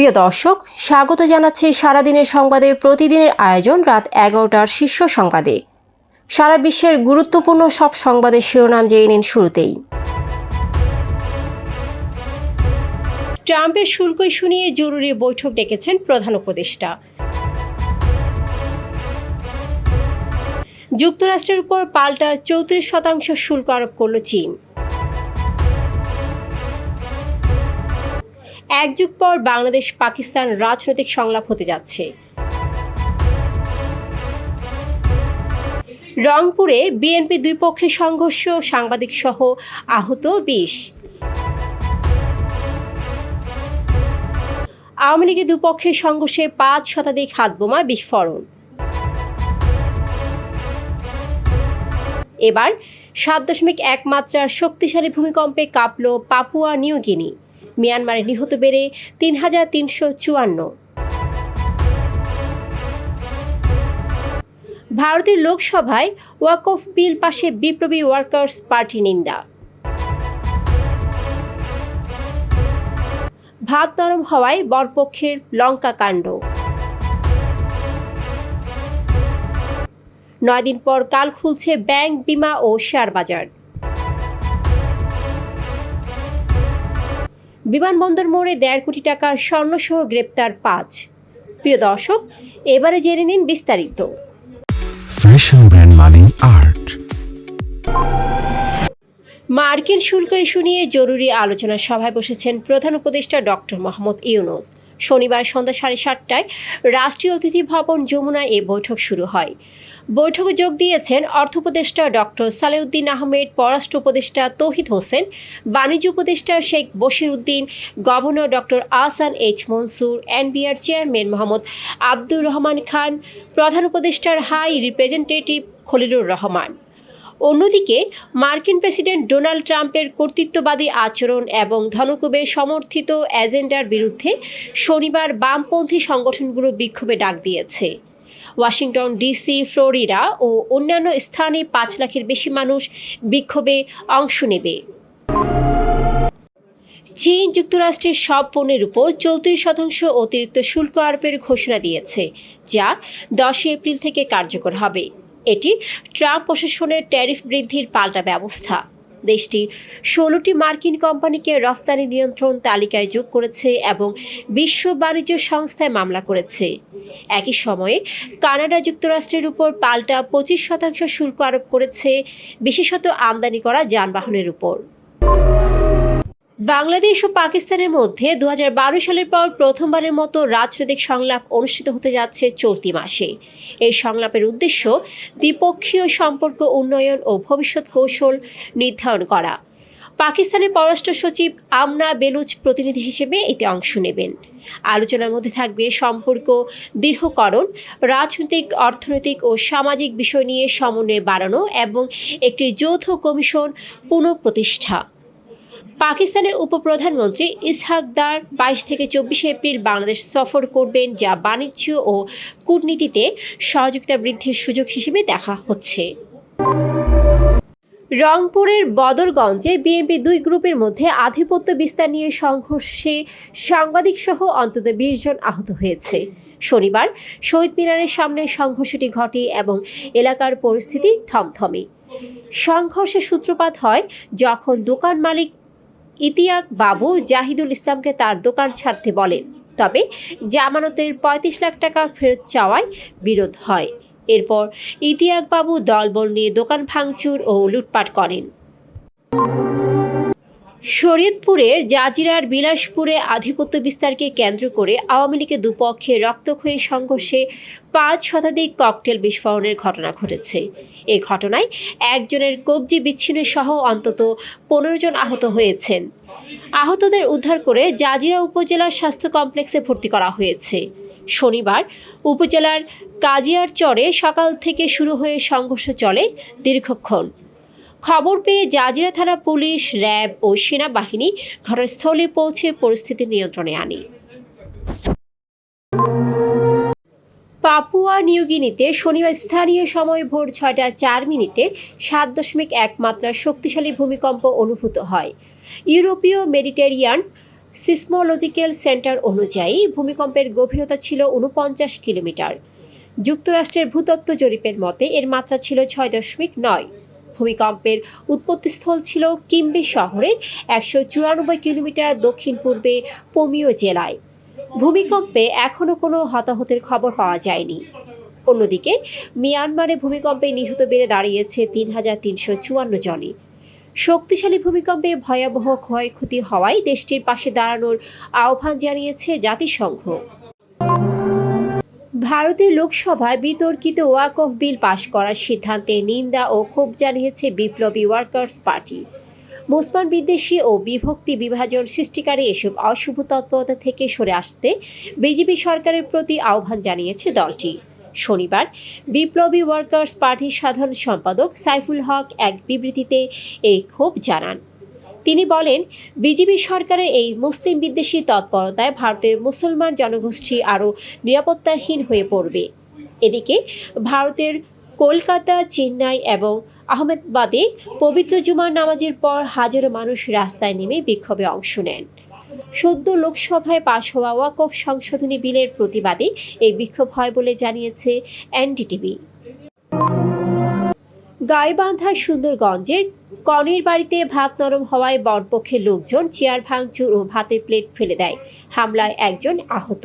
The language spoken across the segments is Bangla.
প্রিয় দর্শক, স্বাগত জানাচ্ছি সারাদিনের সংবাদে। প্রতিদিনের আয়োজন রাত এগারোটার শীর্ষ সংবাদে। সারা বিশ্বের গুরুত্বপূর্ণ সব সংবাদের শিরোনাম জেনে নিন শুরুতেই। ট্রাম্পের শুল্ক শুনিয়ে জরুরি বৈঠক ডেকেছেন প্রধান উপদেষ্টা। যুক্তরাষ্ট্রের উপর পাল্টা চৌত্রিশ শতাংশ শুল্ক আরোপ করল চীন। এক যুগ পর বাংলাদেশ পাকিস্তান রাজনৈতিক সংলাপ হতে যাচ্ছে। রংপুরে বিএনপি দুই পক্ষের সংঘর্ষ, সাংবাদিক সহ আহত বিশ। আওয়ামী লীগের দুপক্ষের সংঘর্ষে পাঁচ শতাধিক হাতবোমা বিস্ফোরণ। এবার সাত দশমিক এক মাত্রার শক্তিশালী ভূমিকম্পে কাঁপল পাপুয়া নিউ গিনি। মিয়ানমারে নিহত বেড়ে তিন হাজার তিনশো চুয়ান্ন। ভারতের লোকসভায় ওয়াকফ বিল পাশে বিপ্লবী ওয়ার্কার্স পার্টি নিন্দা। ভাত নরম হওয়ায় বরপক্ষের লঙ্কা কাণ্ড। নয় দিন পর কাল খুলছে ব্যাংক, বিমা ও শেয়ার বাজার। বিমানবন্দর মোড়ে দেড় কোটি টাকার স্বর্ণসহ গ্রেপ্তার পাঁচ। প্রিয় দর্শক এবারে জেনে নিন বিস্তারিত। ফ্যাশন ব্র্যান্ড মানি আর্ট মার্কিন শুল্ক ইস্যু নিয়ে জরুরি আলোচনা সভায় বসেছেন প্রধান উপদেষ্টা ডক্টর মোহাম্মদ ইউনুস। শনিবার সন্ধ্যা সাড়ে সাতটায় রাষ্ট্রীয় অতিথি ভবন যমুনায় এ বৈঠক শুরু হয়। বৈঠকে যোগ দিয়েছেন অর্থ উপদেষ্টা ডক্টর সালেউদ্দিন আহমেদ, পররাষ্ট্র উপদেষ্টা তৌহিদ হোসেন, বাণিজ্য উপদেষ্টা Sheikh Bashir Uddin, governor doctor Ahsan H Mansur, NBR chairman Mohammad Abdur Rahman Khan, প্রধান উপদেষ্টার হাই রিপ্রেজেন্টেটিভ খলিলুর রহমান। অন্যদিকে, মার্কিন প্রেসিডেন্ট ডোনাল্ড ট্রাম্পের কর্তৃত্ববাদী আচরণ এবং ধনকুবের সমর্থিত এজেন্ডার বিরুদ্ধে শনিবার বামপন্থী সংগঠনগুলো বিক্ষোভে ডাক দিয়েছে। ওয়াশিংটন ডিসি, ফ্লোরিডা ও অন্যান্য স্থানে পাঁচ লাখের বেশি মানুষ বিক্ষোভে অংশ নেবে। চীন যুক্তরাষ্ট্রের সব পণ্যের উপর চৌত্রিশ শতাংশ অতিরিক্ত শুল্ক আরোপের ঘোষণা দিয়েছে, যা দশই এপ্রিল থেকে কার্যকর হবে। এটি ট্রাম্প প্রশাসনের ট্যারিফ বৃদ্ধির পাল্টা ব্যবস্থা। দেশটি ষোলোটি মার্কিন কোম্পানিকে রফতানি নিয়ন্ত্রণ তালিকায় যোগ করেছে এবং বিশ্ব বাণিজ্য সংস্থায় মামলা করেছে। একই সময়ে কানাডা যুক্তরাষ্ট্রের উপর পাল্টা পঁচিশ শতাংশ শুল্ক আরোপ করেছে, বিশেষত আমদানি করা যানবাহনের উপর। বাংলাদেশ ও পাকিস্তানের মধ্যে দু হাজার বারো সালের পর প্রথমবারের মতো রাজনৈতিক সংলাপ অনুষ্ঠিত হতে যাচ্ছে চলতি মাসে। এই সংলাপের উদ্দেশ্য দ্বিপক্ষীয় সম্পর্ক উন্নয়ন ও ভবিষ্যৎ কৌশল নির্ধারণ করা। পাকিস্তানের পররাষ্ট্র সচিব আমনা বেলুচ প্রতিনিধি হিসেবে এতে অংশ নেবেন। আলোচনার মধ্যে থাকবে সম্পর্ক, দৃঢ়করণ, রাজনৈতিক, অর্থনৈতিক ও সামাজিক বিষয় নিয়ে সমন্বয় বাড়ানো এবং একটি যৌথ কমিশন পুনঃপ্রতিষ্ঠা। পাকিস্তানের উপপ্রধানমন্ত্রী ইসহাক দার বাইশ থেকে চব্বিশে এপ্রিল বাংলাদেশ সফর করবেন, যা বাণিজ্য ও কূটনীতিতে সহযোগিতা বৃদ্ধির সুযোগ হিসেবে দেখা হচ্ছে। রংপুরের বদরগঞ্জে বিএনপি দুই গ্রুপের মধ্যে আধিপত্য বিস্তার নিয়ে সংঘর্ষে সাংবাদিক সহ অন্তত বিশ জন আহত হয়েছে। শনিবার শহীদ মিনারের সামনে সংঘর্ষটি ঘটে এবং এলাকার পরিস্থিতি থমথমে। সংঘর্ষের সূত্রপাত হয় যখন দোকান মালিক ইতিয়াক বাবু জাহিদুল ইসলামকে তার দোকান ছাড়তে বলেন তবে জামানতের পঁয়ত্রিশ লাখ টাকা ফেরত চাওয়ায় বিরোধ হয়। এরপর ইতিয়াক বাবু দলবল নিয়ে দোকান ভাঙচুর ও লুটপাট করেন। শরীয়তপুরের জাজিরার বিলাসপুরে আধিপত্য বিস্তারকে কেন্দ্র করে আওয়ামী লীগের দুপক্ষে রক্তক্ষয়ী সংঘর্ষে পাঁচ শতাধিক ককটেল বিস্ফোরণের ঘটনা ঘটেছে। এ ঘটনায় একজনের কবজি বিচ্ছিন্ন সহ অন্তত পনেরো জন আহত হয়েছেন। আহতদের উদ্ধার করে জাজিরা উপজেলার স্বাস্থ্য কমপ্লেক্সে ভর্তি করা হয়েছে। শনিবার উপজেলার কাজিয়ার চরে সকাল থেকে শুরু হয়ে সংঘর্ষ চলে দীর্ঘক্ষণ। খবর পেয়ে জাজিরা থানা পুলিশ, র্যাব ও সেনাবাহিনী ঘটনাস্থলে পৌঁছে পরিস্থিতি নিয়ন্ত্রণে আনে। পাপুয়া নিউগিনিতে শনিবার স্থানীয় সময় ভোর ছয়টা চার মিনিটে সাত দশমিক এক মাত্রার শক্তিশালী ভূমিকম্প অনুভূত হয়। ইউরোপীয় মেডিটেরিয়ান সিসমোলজিক্যাল সেন্টার অনুযায়ী ভূমিকম্পের গভীরতা ছিল উনপঞ্চাশ কিলোমিটার। যুক্তরাষ্ট্রের ভূতত্ত্ব জরিপের মতে এর মাত্রা ছিল ছয় দশমিক নয়। ভূমিকম্পের উৎপত্তিস্থল ছিল কিম্বে শহরের একশো চুরানব্বই কিলোমিটার দক্ষিণ পূর্বে পোমিও জেলায়। ভূমিকম্পে এখনও কোনো হতাহতের খবর পাওয়া যায়নি। অন্যদিকে, মিয়ানমারে ভূমিকম্পে নিহত বেড়ে দাঁড়িয়েছে তিন হাজার তিনশো চুয়ান্ন জনে শক্তিশালী ভূমিকম্পে ভয়াবহ ক্ষয়ক্ষতি হওয়ায় দেশটির পাশে দাঁড়ানোর আহ্বান জানিয়েছে জাতিসংঘ। ভারতের লোকসভায় বিতর্কিত ওয়াক অফ বিল পাশ করার সিদ্ধান্তে নিন্দা ও ক্ষোভ জানিয়েছে বিপ্লবী ওয়ার্কার্স পার্টি। মুসলমান বিদ্বেষী ও বিভক্তি বিভাজন সৃষ্টিকারী এসব অশুভ তৎপরতা থেকে সরে আসতে বিজেপি সরকারের প্রতি আহ্বান জানিয়েছে দলটি। শনিবার বিপ্লবী ওয়ার্কার্স পার্টির সাধারণ সম্পাদক সাইফুল হক এক বিবৃতিতে এই ক্ষোভ জানান। তিনি বলেন, বিজেপি সরকারের এই মুসলিম বিদ্বেষী তৎপরতায় ভারতের মুসলমান জনগোষ্ঠী আরও নিরাপত্তাহীন হয়ে পড়বে। এদিকে ভারতের কলকাতা, চেন্নাই এবং আহমেদাবাদে পবিত্র জুমার নামাজের পর হাজারো মানুষ রাস্তায় নেমে বিক্ষোভে অংশ নেন। সদ্য লোকসভায় পাশ হওয়া ওয়াকফ সংশোধনী বিলের প্রতিবাদে এই বিক্ষোভ হয় বলে জানিয়েছে এনডিটিভি। গাইবান্ধা, সুন্দরগঞ্জে কনের বাড়িতে ভাত নরম হওয়ায় বরপক্ষের লোকজন চেয়ার ভাঙচুর ও ভাতের প্লেট ফেলে দেয়। হামলায় একজন আহত।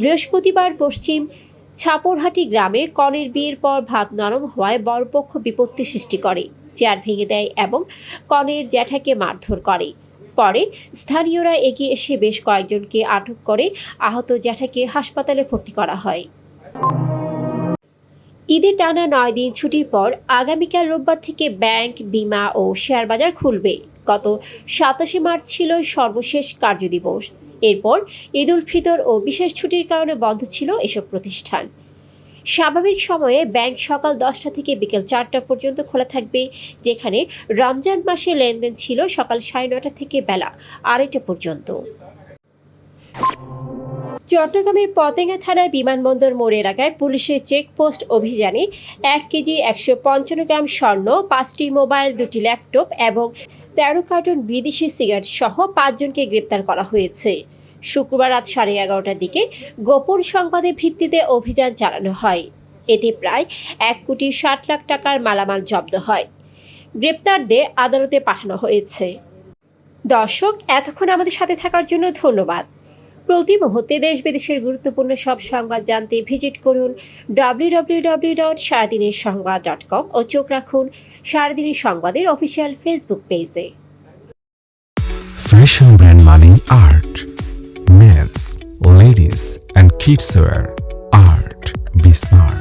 বৃহস্পতিবার পশ্চিম ছাপরহাটি গ্রামে কনের বিয়ের পর ভাত নরম হওয়ায় বরপক্ষ বিপত্তি সৃষ্টি করে। চেয়ার ভেঙে দেয় এবং কনের জ্যাঠাকে মারধর করে। পরে স্থানীয়রা এগিয়ে এসে বেশ কয়েকজনকে আটক করে আহত জ্যাঠাকে হাসপাতালে ভর্তি করা হয়। ঈদে টানা নয় দিন ছুটির পর আগামীকাল রোববার থেকে ব্যাংক, বিমা ও শেয়ার বাজার খুলবে। গত সাতাশে মার্চ ছিল সর্বশেষ কার্যদিবস। এরপর ঈদ উল ফিতর ও বিশেষ ছুটির কারণে বন্ধ ছিল এসব প্রতিষ্ঠান। স্বাভাবিক সময়ে ব্যাংক সকাল দশটা থেকে বিকেল চারটা পর্যন্ত খোলা থাকবে, যেখানে রমজান মাসে লেনদেন ছিল সকাল সাড়ে নটা থেকে বেলা আড়াইটা পর্যন্ত। চট্টগ্রামের পতেঙ্গা থানার বিমানবন্দর মোড় এলাকায় পুলিশের চেকপোস্ট অভিযানে এক কেজি একশো পঞ্চান্ন গ্রাম স্বর্ণ, পাঁচটি মোবাইল, দুটি ল্যাপটপ এবং তেরো কার্টুন বিদেশি সিগারেট সহ পাঁচজনকে গ্রেপ্তার করা হয়েছে। শুক্রবার রাত সাড়ে এগারোটার দিকে গোপন সংবাদের ভিত্তিতে অভিযান চালানো হয়। এতে প্রায় এক কোটি ষাট লাখ টাকার মালামাল জব্দ হয়। গ্রেপ্তারদের আদালতে পাঠানো হয়েছে। দর্শক, এতক্ষণ আমাদের সাথে থাকার জন্য ধন্যবাদ। প্রতি মুহূর্তে দেশ বিদেশের গুরুত্বপূর্ণ সব সংবাদ জানতে ভিজিট করুন ডাব্লিউ সারাদিনের সংবাদ ডট কম ও চোখ রাখুন সারাদিনের সংবাদের অফিসিয়াল ফেসবুক পেজে ফ্যাশন ব্র্যান্ড মানে art men's ladies and kids wear art wear.